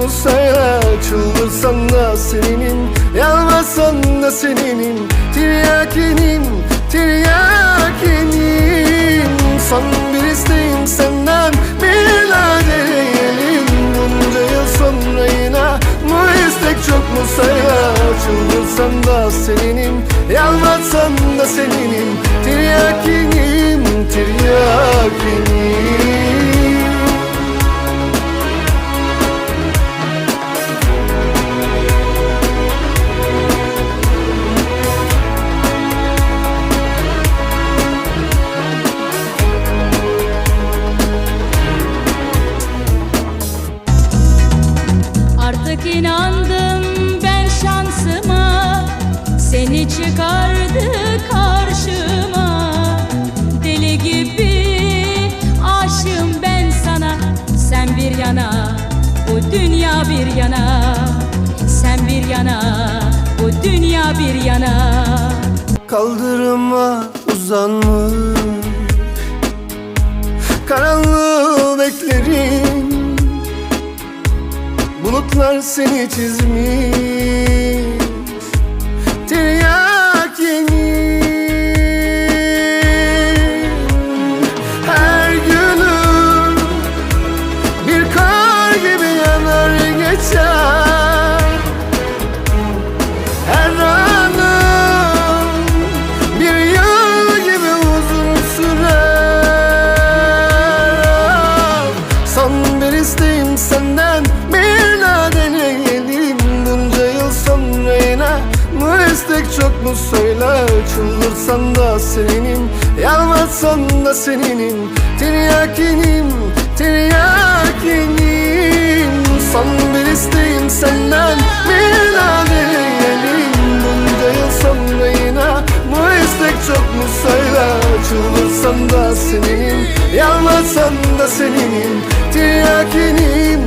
mu sayla Çıldırsan da seninim Yalvarsan da seninim Tiryakinim, tiryakinim. Son bir isteğim senden bir daha Bunca yıl sonra yine bu istek çok mu sayla Çıldırsan da seninim Yalvarsan da seninim Tiryakinim, tiryakinim Artık inandım ben şansıma. Seni çıkardı karşıma. Deli gibi aşığım ben sana. Sen bir yana bu dünya bir yana. Sen bir yana bu dünya bir yana. Kaldırıma uzanmış. Karanlığı beklerim Bulutlar seni çizmiş. Tiryakinim Her günüm Bir kar gibi yanar geçer. Her anım bir yıl gibi uzun sürer. Son bir isteğim senden bir istek çok mu? Söyle Çıldırsan da seninim, yalvarsan da seninim Tiryakinim, tiryakinim. Son bir isteğim senden bir daha deneyelim Bunca yıl sonra yine bu istek çok mu? Söyle Çıldırsan da seninim, yalvarsan da seninim Tiryakinim,